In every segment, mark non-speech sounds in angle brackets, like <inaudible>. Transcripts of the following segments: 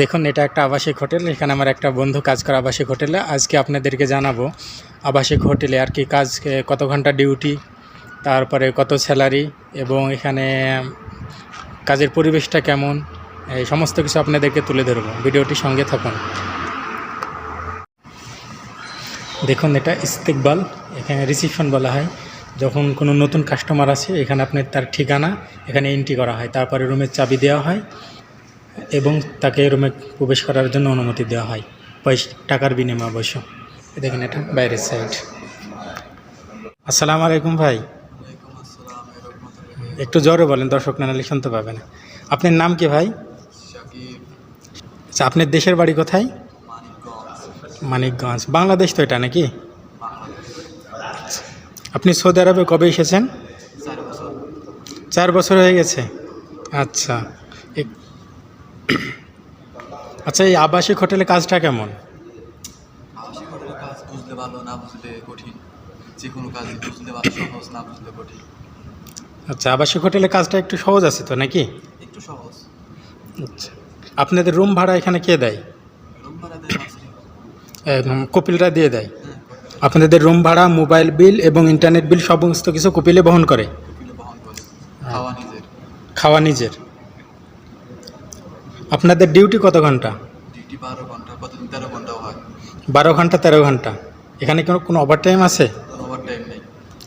দেখুন, এটা একটা আবাসিক হোটেল। এখানে আমার একটা বন্ধু কাজ করে আবাসিক হোটেলে। আজকে আপনাদেরকে জানাব আবাসিক হোটেলে আর কি কাজ কত ঘণ্টা ডিউটি, তারপরে কত স্যালারি এবং এখানে কাজের পরিবেশটা কেমন, এই সমস্ত কিছু আপনাদেরকে তুলে ধরবো। ভিডিওটি সঙ্গে থাকুন। দেখুন, এটা ইস্তেকবাল, এখানে রিসিপশন বলা হয়। যখন কোনো নতুন কাস্টমার আসে, এখানে আপনার তার ঠিকানা, এখানে এন্ট্রি করা হয়। তারপরে রুমের চাবি দেওয়া হয়। এবং তাকে রুমে প্রবেশ করার জন্য অনুমতি দেওয়া হয়। পয়সা টাকার বিনিময়ে অবশ্য। দেখেন এটা বাইরের সাইড। আসসালামু আলাইকুম ভাই। একটু জোরে বলেন দর্শক নানালি শুনতে পাবে না। আপনার নাম কি ভাই? আচ্ছা আপনার দেশের বাড়ি কোথায়? মানিকগঞ্জ। বাংলাদেশ তো এটা নাকি। আপনি সৌদি আরবে কবে এসেছেন? চার বছর হয়ে গেছে। আচ্ছা। <clears throat> আচ্ছা এই আবাসিক হোটেলে কাজটা কেমন? আবাসিক হোটেলের কাজ বুঝলে ভালো না বুঝলে কঠিন। যে কোনো কাজ বুঝলে ভালো সহজ না বুঝলে কঠিন। আচ্ছা আবাসিক হোটেলে কাজটা একটু সহজ আছে তো নাকি? একটু সহজ। আচ্ছা আপনাদের রুম ভাড়া এখানে কে দেয়? রুম ভাড়া দেয় কপিলরা দিয়ে দেয়? হ্যাঁ আপনাদের রুম ভাড়া মোবাইল বিল এবং ইন্টারনেট বিল সমস্ত কিছু কপিলে বহন করে? কপিলে বহন করে। খাওয়া নিজের। খাওয়া নিজের। আপনাদের ডিউটি কত ঘণ্টা? ডিউটি বারো ঘণ্টা তেরো ঘন্টাও হয়। বারো ঘণ্টা তেরো ঘণ্টা। এখানে কোনো কোনো ওভার টাইম আছে? কোনো ওভার টাইম নেই।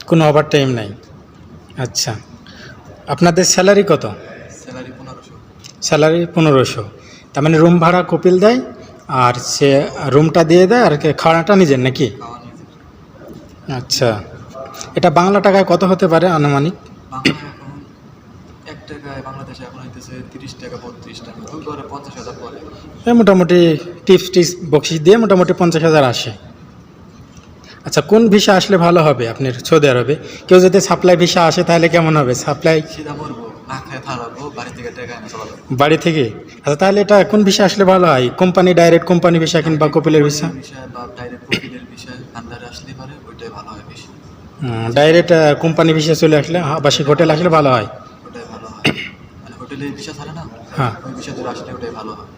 কোনো ওভার টাইম নাই। আচ্ছা। আপনাদের স্যালারি কত? স্যালারি পনেরোশো। স্যালারি পনেরোশো। তার মানে রুম ভাড়া কপিল দেয় আর সে রুমটা দিয়ে দেয় আর কি খাওয়াটা নিজের নাকি? আচ্ছা। এটা বাংলা টাকায় কত হতে পারে আনুমানিক? এক টাকায় বাংলাদেশে তিরিশ টাকা বত্রিশ টাকা ওই পরে পঞ্চাশ হাজার পরে এই মোটামুটি টিপস টিপস বকশিস দিয়ে মোটামুটি পঞ্চাশ হাজার আসে। আচ্ছা কোন ভিসা আসলে ভালো হবে আপনার সৌদি আরবে? কেউ যদি সাপ্লাই ভিসা আসে তাহলে কেমন হবে? সাপ্লাই বাড়ি থেকে আচ্ছা তাহলে এটা কোন ভিসা আসলে ভালো হয়? কোম্পানি ডাইরেক্ট কোম্পানি ভিসা কিংবা কপিলের ভিসা? ডাইরেক্ট কোম্পানি ভিসা চলে আসলে আবাসিক হোটেল আসলে ভালো হয় ওটাই ভালো হয় মানে হোটেলে বিষয় ছাড়ে না হ্যাঁ। ওই বিষয় ধরে আসলে ওটাই ভালো হয়।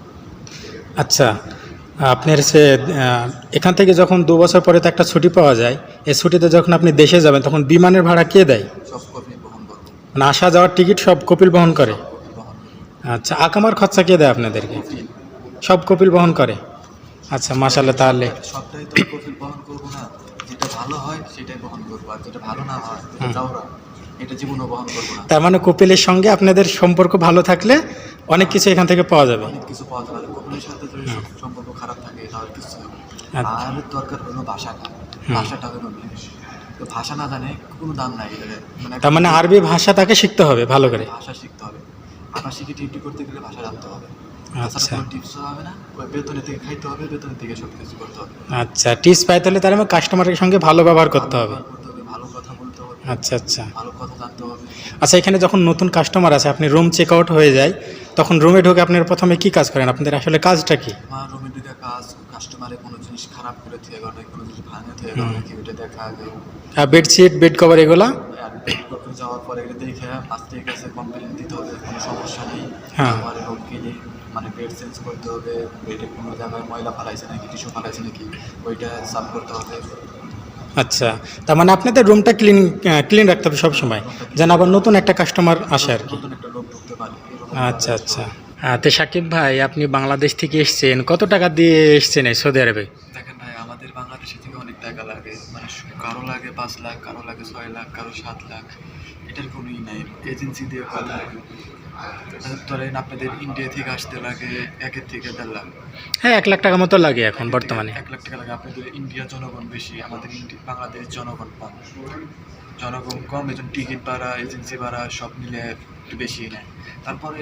আচ্ছা আপনার সে এখান থেকে যখন দু বছর পরে তো একটা ছুটি পাওয়া যায় এই ছুটিতে যখন আপনি দেশে যাবেন তখন বিমানের ভাড়া কে দেয়? সব বহন মানে আসা যাওয়ার টিকিট সব কপিল বহন করে? আচ্ছা আকামার খরচা কে দেয় আপনাদেরকে? সব কপিল বহন করে? আচ্ছা মাসাল্লাহ তাহলে। সবটাই তো কপি বহন করব না। যেটা ভালো হয় সেটাই বহন করব। আর যেটা ভালো না হয় এটা জীবনও বহন করব না। তার মানে কপিলের সঙ্গে আপনাদের সম্পর্ক ভালো থাকলে অনেক কিছু এখান থেকে পাওয়া যাবে। অনেক কিছু পাওয়া যাবে। কপিলের সাথে যদি সম্পর্ক খারাপ থাকে তাহলে কিছু। আচ্ছা। আর দরকার হলো ভাষাটা ভাষাটা হলো ভাষা না জানে কোনো দাম নাই মানে তার মানে আরবি ভাষা তাকে শিখতে হবে ভালো করে। ভাষা শিখতে হবে। শিখে করতে গেলে ভাষা জানতে হবে। আচ্ছা। কোনো হবে না। থেকে খাইতে হবে থেকে সব কিছু করতে হবে। আচ্ছা টিপস পাইতে হলে তার মানে কাস্টমারের সঙ্গে ভালো ব্যবহার করতে হবে ভালো করতে হবে ভালো কথা বলতে হবে। আচ্ছা আচ্ছা। ভালো কথা জানতে হবে। আচ্ছা এখানে যখন নতুন কাস্টমার আছে আপনি রুম চেক আউট হয়ে যায় তখন রুমে ঢুকে আপনার প্রথমে কি কাজ করেন? আপনাদের আসলে কাজটা কি? আমার রুমে ঢুকে কাজ কাস্টমারে কোনো জিনিস খারাপ করে থেকে গেলে কোনো জিনিস ভাঙে থেকে গেলে কি ওইটা দেখা আগে। বেডশিট বেড কভার এগুলা? যাওয়ার পরে এটা দেখে মাস্টারের কাছে কমপ্লেন দিতে হবে কোনো সমস্যা নেই। হ্যাঁ। আমার লোক গেলে মানে বেড চেঞ্জ করতে হবে বেডে কোনো জায়গায় ময়লা ফালাইছে নাকি টিস্যু ফালাইছে নাকি ওইটা সাফ করতে হবে। আচ্ছা তার মানে আপনাদের রুমটা ক্লিন ক্লিন রাখতে হবে সবসময় যেন আবার নতুন একটা কাস্টমার আসে আর কি। আচ্ছা আচ্ছা। হ্যাঁ তো সাকিব ভাই আপনি বাংলাদেশ থেকে এসছেন কত টাকা দিয়ে এসছেন এই সৌদি আরবে? দেখেন ভাই আমাদের বাংলাদেশে থেকে অনেক টাকা লাগে মানে কারও লাগে পাঁচ লাখ কারও লাগে ছয় লাখ কারও সাত লাখ এটার কোনোই নাই এজেন্সি দিয়ে কথা ধরেন আপনাদের ইন্ডিয়া থেকে আসতে লাগে একের থেকে দেড় লাখ। হ্যাঁ এক লাখ টাকা মতো লাগে এখন বর্তমানে। এক লাখ টাকা লাগে। আপনাদের ইন্ডিয়া জনগণ বেশি আমাদের বাংলাদেশ জনগণ কম। জনগণ কম এই জন্য টিকিট ভাড়া এজেন্সি ভাড়া সব মিলে একটু বেশি নেয়। তারপরে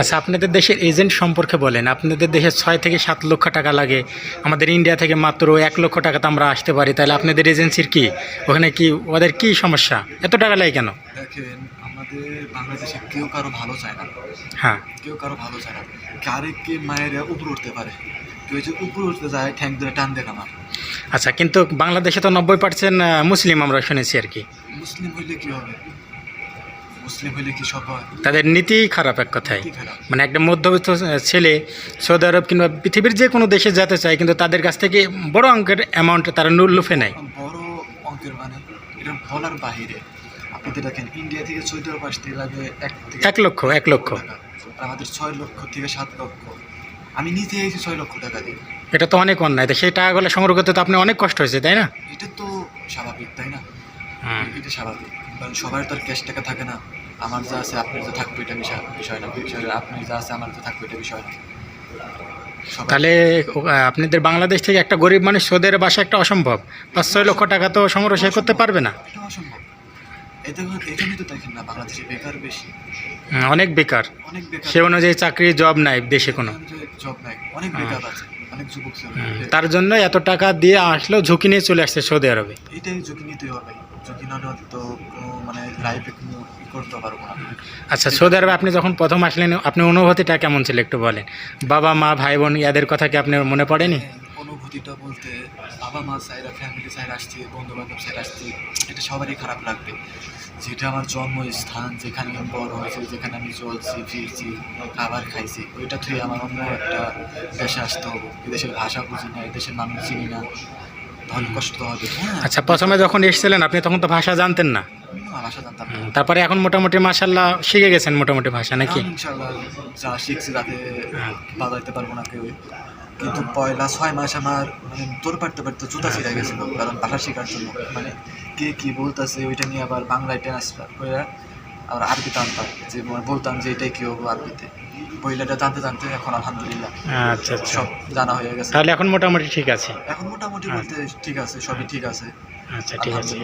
আচ্ছা আপনাদের দেশের এজেন্ট সম্পর্কে বলেন। আপনাদের দেশে ছয় থেকে সাত লক্ষ টাকা লাগে। আমাদের ইন্ডিয়া থেকে মাত্র এক লক্ষ টাকাতে আমরা আসতে পারি। তাহলে আপনাদের এজেন্সির কি? ওখানে কি ওদের কি সমস্যা? এত টাকা লাগে কেন? দেখেন আমাদের বাংলাদেশে কেউ কারও ভালো চায় না। হ্যাঁ। কেউ কারও ভালো চায় না। কারে কে মায়ের উপরে উঠতে পারে। কেউ যে উপরে উঠতে যায় ঠ্যাং ধরে টান দেয় আমার আচ্ছা কিন্তু বাংলাদেশে তো নব্বই পার্সেন্ট মুসলিম আমরা শুনেছি আর কি। মুসলিম হইলে কি হবে? মুসলিম হইলে কি সব হয়? তাদের নীতি খারাপ এক কথায়। মানে একটা মধ্যবিত্ত ছেলে সৌদি আরব কিংবা পৃথিবীর যে কোনো দেশে যেতে চায় কিন্তু তাদের কাছ থেকে বড় অঙ্কের অ্যামাউন্ট তারা লুফে নেয়। বড় অঙ্কের মানে এটা বলার বাহিরে। আপনি দেখেন ইন্ডিয়া থেকে আরব আসতে লাগে এক থেকে এক লক্ষ এক লক্ষ। আর আমাদের ছয় লক্ষ থেকে সাত লক্ষ। আমি নিজে এসে ছয় লক্ষ টাকা দিই। এটা তো অনেক অন্যায়। সেই টাকাগুলো সংগ্রহ করতে তো আপনার অনেক কষ্ট হয়েছে তাই না? এটা তো স্বাভাবিক তাই না? হুম। এটা স্বাভাবিক। কারণ সবার তো আর ক্যাশ টাকা থাকে না। আমার যা আছে আপনার যা থাকবে এটা বিষয় বিষয় না। বিষয় আপনি যা আছে আমার যা থাকবে এটা বিষয় না। তাহলে আপনাদের বাংলাদেশ থেকে একটা গরিব মানুষ সৌদের বাসা একটা অসম্ভব। পাঁচ ছয় লক্ষ টাকা তো সংগ্রহ করতে পারবে না। অসম্ভব। এই এখানে তো দেখেন না বাংলাদেশে বেকার বেশি। অনেক বেকার। অনেক বেকার সে অনুযায়ী চাকরি জব নাই দেশে কোনো। জব নাই। অনেক বেকার আছে অনেক যুবক তার জন্য এত টাকা দিয়ে আসলেও ঝুঁকি নিয়ে চলে আসছে সৌদি আরবে। এটাই ঝুঁকি নিতে হবে। ঝুঁকি না তো মানে লাইফে কোনো করতে পারব না। আচ্ছা সৌদি আরবে আপনি যখন প্রথম আসলেন আপনি অনুভূতিটা কেমন ছিল একটু বলেন? বাবা মা ভাই বোন ইয়াদের কথা কি আপনার মনে পড়েনি? হ্যাঁ, অনুভূতিটা বলতে বাবা মা সাইরা ফ্যামিলি সাইড আসছে বন্ধু বান্ধব সাইড আসছে এটা সবারই খারাপ লাগবে। যেটা আমার জন্মস্থান যেখানে আমি বড় হয়েছি যেখানে আমি চলছি ফিরছি খাবার খাইছি ওইটা থেকে আমার অন্য একটা দেশে আসতে হবে। এদেশের ভাষা বুঝি না এদেশের মানুষ চিনি না তাহলে কষ্ট হবে। হ্যাঁ। আচ্ছা প্রথমে যখন এসেছিলেন আপনি তখন তো ভাষা জানতেন না? ভাষা জানতাম না। তারপরে এখন মোটামুটি মাসাল্লাহ শিখে গেছেন মোটামুটি ভাষা নাকি? ইনশাল্লাহ যা শিখছি তাতে হ্যাঁ। বাজাইতে পারব না কেউ। কিন্তু পয়লা ছয় মাস আমার মানে তোর পারতে পারতে জুতা ছিঁড়ে গেছিল কারণ ভাষা শেখার জন্য। মানে কে কি বলতেছে ওইটা নিয়ে আবার বাংলায় ট্রান্সফার করে আবার আরবি টানতাম যে বলতাম যে এটাই কি হব আরবিতে। বইলাটা জানতে জানতে এখন আলহামদুলিল্লাহ আচ্ছা আচ্ছা। সব জানা হয়ে গেছে। তাহলে এখন মোটামুটি ঠিক আছে। এখন মোটামুটি বলতে ঠিক আছে সবই ঠিক আছে। আচ্ছা ঠিক আছে।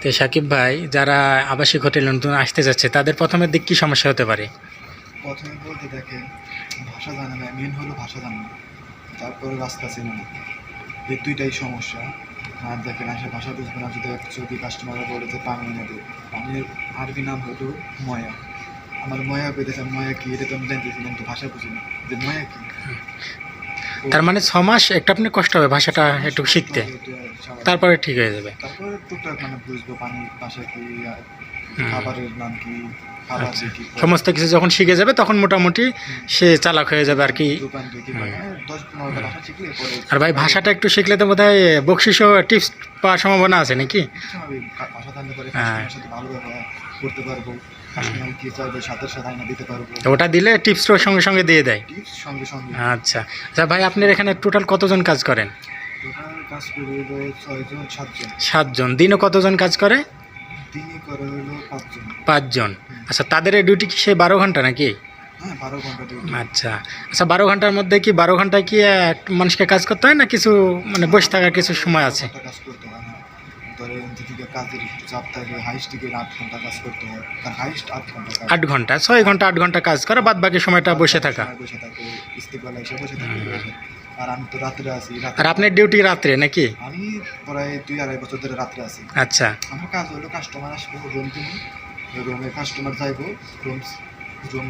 তো সাকিব ভাই যারা আবাসিক হোটেল নতুন আসতে যাচ্ছে তাদের প্রথমের দিক কি সমস্যা হতে পারে? প্রথমে বলতে দেখেন ভাষা জানে না মেন হলো ভাষা জানে না তারপরে রাস্তা চেনে না এই দুইটাই সমস্যা। আর দেখেন ভাষা বুঝবে না যদি যদি কাস্টমাররা বলে যে পানি এনে দেয় পানির আরবি নাম হলো ময়া। আমার ময়া পেতেছে ময়া কি? এটা তো আমি জানতেছি কিন্তু ভাষা বুঝি না। যে ময়া কি? তার মানে ছ মাস একটু আপনি কষ্ট হবে ভাষাটা একটু শিখতে। তারপরে ঠিক হয়ে যাবে। তারপরে টুকটাক মানে বুঝব পানির ভাষা কি আর খাবারের নাম কি আচ্ছা। সমস্ত কিছু যখন শিখে যাবে তখন মোটামুটি সে চালাক হয়ে যাবে আর কি। করে মানে আর ভাই ভাষাটা একটু শিখলে তো বোধ হয় বকশিসও টিপস পাওয়ার সম্ভাবনা আছে নাকি? হ্যাঁ। তো ওটা দিলে টিপসটাও সঙ্গে সঙ্গে দিয়ে দেয়। আচ্ছা। আচ্ছা ভাই আপনার এখানে টোটাল কতজন কাজ করেন? সাতজন। দিনও কতজন কাজ করে? দিনই করে হলো পাঁচজন। পাঁচজন। আচ্ছা তাদের ডিউটি কি সেই বারো ঘণ্টা নাকি? হ্যাঁ বারো ঘণ্টা ডিউটি আচ্ছা। আচ্ছা বারো ঘণ্টার মধ্যে কি বারো ঘন্টায় কি এক মানুষকে কাজ করতে হয় না কিছু মানে বসে থাকার কিছু সময় আছে? কাজ করতে হয় না। ধরেন যেদিকে কাজের একটু চাপ থাকে হাইস্ট থেকে আট ঘণ্টা কাজ করতে হয়। তার হাইস্ট আট ঘণ্টা কাজ। আট ঘণ্টা ছয় ঘণ্টা আট ঘণ্টা কাজ করে বাদ বাকি সময়টা বসে থাকা। বসে থাকে ইস্তেকবেলা এসে বসে থাকে। আর আমি তো রাত্রে আছি আর আপনার ডিউটি রাত্রে নাকি? আমি প্রায় দুই আড়াই বছর ধরে রাত্রে আছি। আচ্ছা। আমার কাজ হলো কাস্টমার আসবে রুম কিনে রুমে কাস্টমার যাইবো রুম রুম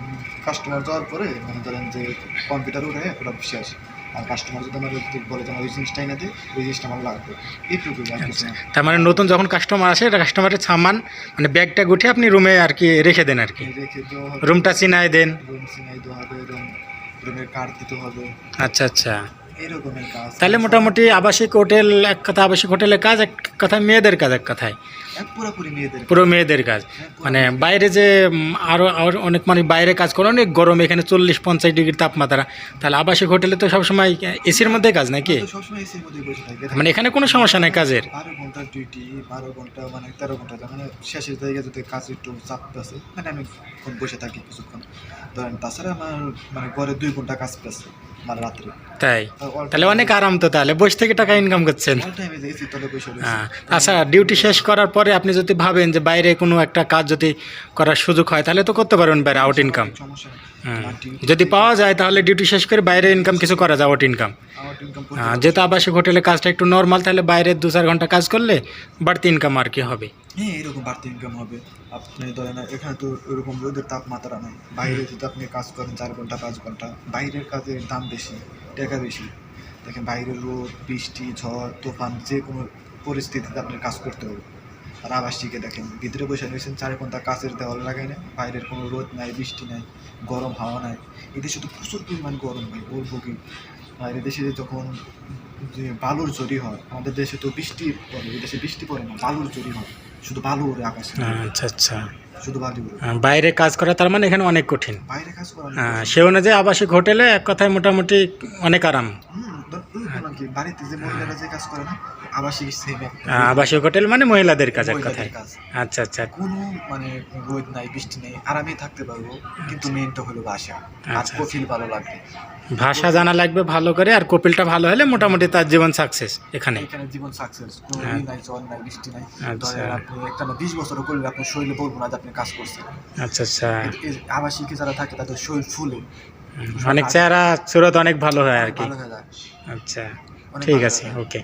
কাস্টমার যাওয়ার পরে মানে ধরেন যে কম্পিউটার উঠে পুরো বসে আসে। আর কাস্টমার যদি আমার বলে যে আমার ওই জিনিসটাই না দিই ওই জিনিসটা আমার লাগবে। এইটুকু না। তার মানে নতুন যখন কাস্টমার আসে এটা কাস্টমারের সামান মানে ব্যাগটা গুছিয়ে আপনি রুমে আর কি রেখে দেন আর কি। রেখে দেওয়া রুমটা চিনাই দেন। রুম সিনাই দেওয়া হবে রুম রুমের কার্ড দিতে হবে। আচ্ছা আচ্ছা। তাহলে মোটামুটি আবাসিক হোটেল এক কথা আবাসিক হোটেলের কাজ এক কথায় মেয়েদের কাজ এক কথায়। পুরোপুরি মেয়েদের পুরো মেয়েদের কাজ। মানে বাইরে যে আরও আরও অনেক মানুষ বাইরে কাজ করে অনেক গরম এখানে চল্লিশ পঞ্চাশ ডিগ্রি তাপমাত্রা। তাহলে আবাসিক হোটেলে তো সবসময় এসির মধ্যে কাজ নাকি? মানে এখানে কোনো সমস্যা নাই কাজের? বারো ডিউটি বারো ঘণ্টা মানে তেরো ঘণ্টা মানে শেষের জায়গায় যদি কাজ একটু চাপ আছে মানে আমি বসে থাকি কিছুক্ষণ। ধরেন তাছাড়া আমার মানে ঘরে দুই ঘণ্টা কাজ পেয়েছে তাই? তাহলে অনেক আরাম তো তাহলে বসে থেকে টাকা ইনকাম করছেন। হ্যাঁ। আচ্ছা ডিউটি শেষ করার পরে আপনি যদি ভাবেন যে বাইরে কোনো একটা কাজ যদি করার সুযোগ হয় তাহলে তো করতে পারবেন বাইরে আউট ইনকাম duty- যদি পাওয়া যায় তাহলে ডিউটি শেষ করে বাইরে ইনকাম কিছু করা যায় আউট ইনকাম হ্যাঁ, যেহেতু আবাসিক হোটেলে কাজটা একটু নর্মাল তাহলে বাইরে দু চার ঘণ্টা কাজ করলে বাড়তি ইনকাম আর কি হবে। হ্যাঁ এরকম বাড়তি ইনকাম হবে। আপনি ধরেন এখানে তো এরকম রোদের তাপমাত্রা নাই। বাইরে যদি আপনি কাজ করেন চার ঘণ্টা পাঁচ ঘণ্টা বাইরের কাজের দাম বেশি টাকা বেশি। দেখেন বাইরের রোদ বৃষ্টি ঝড় তুফান যে কোনো পরিস্থিতিতে আপনার কাজ করতে হবে। আর আবাসিকে দেখেন ভিতরে বসে রয়েছেন চারি কোনটা কাছের দেওয়াল লাগাই না বাইরের কোনো রোদ নাই বৃষ্টি নাই গরম হাওয়া নাই। এদেশে তো প্রচুর পরিমাণ গরম হয় বলব কি? আর এদেশে যখন যে বালুর জরি হয় আমাদের দেশে তো বৃষ্টি পড়ে এদেশে বৃষ্টি পড়ে না বালুর জরি হয় শুধু বালু ওরে আকাশে। আচ্ছা আচ্ছা। শুধু বালু বাইরে কাজ করা তার মানে এখানে অনেক কঠিন। বাইরে কাজ করা সে অনুযায়ী আবাসিক হোটেলে এক কথায় মোটামুটি অনেক আরাম। কি, বাড়িতে যে মহিলারা যে কাজ করে না আবাসিক সেম আবাসিক হোটেল মানে মহিলাদের কাজ এক কথায়। কাজ। আচ্ছা আচ্ছা। কোনো মানে রোদ নাই বৃষ্টি নেই আরামে থাকতে পারব কিন্তু মেনটা হলো বাসা আর আচ্ছা। কফিল ভালো লাগবে। ভাষা জানা লাগবে ভালো করে আর কপিলটা ভালো হলে মোটামুটি তার জীবন সাকসেস এখানে। এখানে জীবন সাকসেস কোনো হ্যাঁ। নাই জল নাই বৃষ্টি নাই। আচ্ছা। ধরেন আপনি একটা বিশ বছর করলে আপনার শরীরে বলব না যে আপনি কাজ করছেন। আচ্ছা আচ্ছা। আবাসিকে যারা থাকে তাদের শরীর ফুলে। অনেক চেহারা সুরত অনেক ভালো হয় আর কি। আচ্ছা ঠিক আছে ওকে